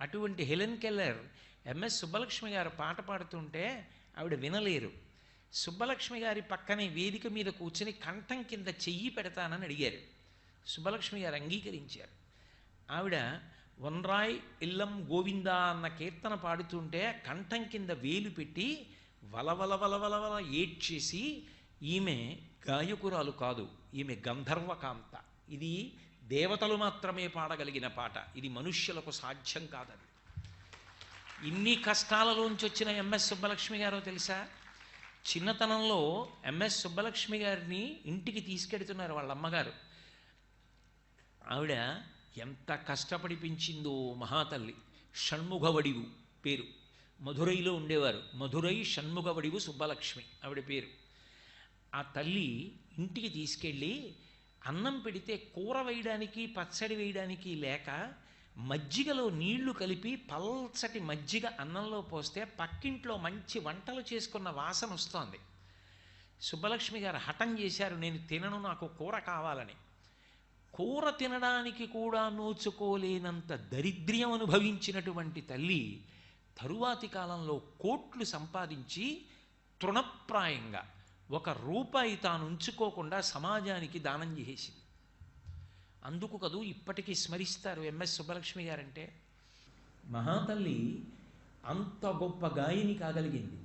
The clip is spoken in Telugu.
అటువంటి హెలెన్ కెల్లర్ ఎంఎస్ సుబ్బలక్ష్మి గారు పాట పాడుతుంటే ఆవిడ వినలేరు. సుబ్బలక్ష్మి గారి పక్కనే వేదిక మీద కూర్చుని కంఠం కింద చెయ్యి పెడతానని అడిగారు. సుబ్బలక్ష్మి గారు అంగీకరించారు. ఆవిడ వన్రాయ్ ఇల్లం గోవిందా అన్న కీర్తన పాడుతుంటే కంఠం కింద వేలు పెట్టి వలవల వలవలవల ఏడ్చేసి ఈమె గాయకురాలు కాదు ఈమె గంధర్వకాంత. ఇది దేవతలు మాత్రమే పాడగలిగిన పాట. ఇది మనుష్యులకు సాధ్యం కాదని ఇన్ని కష్టాలలోంచి వచ్చిన ఎంఎస్ సుబ్బలక్ష్మి గారో తెలుసా? చిన్నతనంలో ఎంఎస్ సుబ్బలక్ష్మి గారిని ఇంటికి తీసుకెడుతున్నారు వాళ్ళ అమ్మగారు ఆవిడ ఎంత కష్టపడి పెంచిందో మహాతల్లి. షణ్ముఖవడివు పేరు. మధురైలో ఉండేవారు. మధురై షణ్ముఖవడివు సుబ్బలక్ష్మి ఆవిడ పేరు. ఆ తల్లి ఇంటికి తీసుకెళ్ళి అన్నం పెడితే కూర వేయడానికి పచ్చడి వేయడానికి లేక మజ్జిగలో నీళ్ళు కలిపి పల్చటి మజ్జిగ అన్నంలో పోస్తే పక్కింట్లో మంచి వంటలు చేసుకున్న వాసన వస్తోంది. సుబ్బలక్ష్మి గారు హఠం చేశారు నేను తినను నాకు కూర కావాలని. కూర తినడానికి కూడా నోచుకోలేనంత దరిద్ర్యం అనుభవించినటువంటి తల్లి తరువాతి కాలంలో కోట్లు సంపాదించి తృణప్రాయంగా ఒక రూపాయి తాను ఉంచుకోకుండా సమాజానికి దానం చేసేసింది. అందుకు కదూ ఇప్పటికీ స్మరిస్తారు ఎంఎస్ సుబ్బలక్ష్మి గారంటే మహాతల్లి అంత గొప్ప గాయని కాగలిగింది.